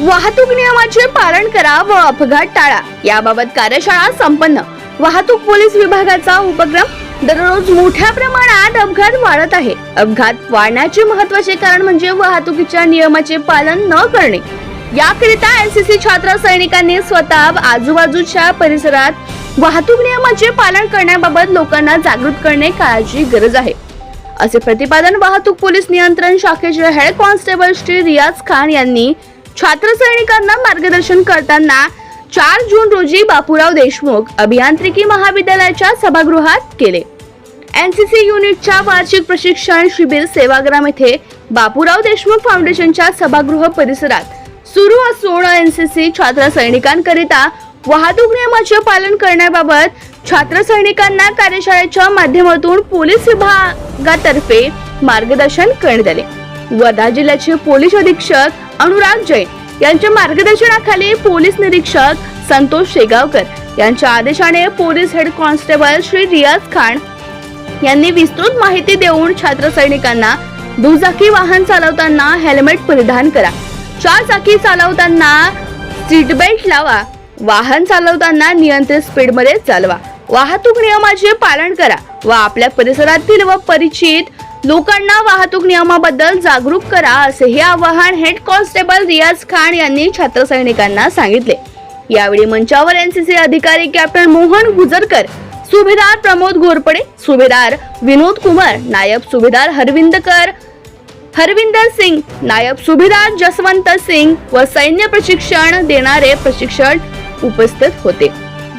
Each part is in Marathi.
वाहतूक नियमाचे पालन करा व अपघात टाळा. याबाबत कार्यशाळा संपन्न. वाहतूक पोलीस विभागाचा उपक्रम दररोज मोठ्या प्रमाणात अपघात वाढत आहे. अपघात वाढण्याचे महत्त्वाचे कारण म्हणजे वाहतुकीच्या नियमाचे पालन न करणे. याकरिता एनसीसी छात्र सैनिकांनी स्वतः आजूबाजूच्या परिसरात वाहतूक नियमाचे पालन करण्याबाबत लोकांना जागृत करणे काळाची गरज आहे. असे प्रतिपादन वाहतूक पोलीस नियंत्रण शाखेचे हेड कॉन्स्टेबल श्री रियाज खान यांनी छात्र सैनिकांना मार्गदर्शन करताना चार जून रोजी बापूराव देशमुख अभियांत्रिकी महाविद्यालयाच्या सभागृहात केले एनसीसी युनिटच्या वार्षिक प्रशिक्षण शिबिर सेवाग्राम येथे बापूराव देशमुख फाउंडेशनच्या सभागृह परिसरात सुरू असून एनसीसी छात्र सैनिकांकरिता वाहतूक नियमाचे पालन करण्याबाबत छात्र सैनिकांना कार्यशाळेच्या माध्यमातून पोलीस विभागातर्फे मार्गदर्शन करण्यात आले. वर्धा जिल्ह्याचे पोलीस अधीक्षक अनुराग जैन यांच्या मार्गदर्शनाखाली पोलीस निरीक्षक संतोष शेगावकर यांच्या आदेशाने police head constable Shri Riyaz Khan यांनी विस्तृत माहिती देऊन छात्र सैनिकांना दुचाकी वाहन चालवताना हेल्मेट परिधान करा. चार चाकी चालवताना सीट बेल्ट लावा. वाहन चालवताना नियंत्रित स्पीडमध्ये चालवा. वाहतूक नियमाचे पालन करा व आपल्या परिसरातील व परिचित लोकांना वाहतूक नियमाबद्दल जागरूक करा असे हे आवाहन हेड कॉन्स्टेबल रियाज खान यांनी छात्रसैनिकांना सांगितले. यावेळी मंचावर एनसीसी अधिकारी कॅप्टन मोहन गुजरकर सुभेदार प्रमोद घोरपडे सुभेदार विनोद कुमार नायब सुभेदार हरविंदकर हरविंदर सिंग नायब सुभेदार जसवंत सिंग व सैन्य प्रशिक्षण देणारे प्रशिक्षण उपस्थित होते.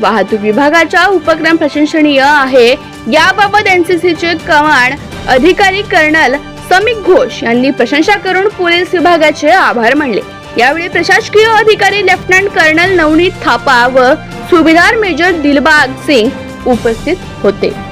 वाहतूक विभागाचा उपक्रम प्रशंसनीय आहे. याबाबत एनसीसीचे कमांड अधिकारी कर्नल समीक घोष यांनी प्रशंसा करून पोलीस विभागाचे आभार मानले. यावेळी प्रशासकीय अधिकारी लेफ्टनंट कर्नल नवनीत थापा व सुभेदार मेजर दिलबाग सिंग उपस्थित होते.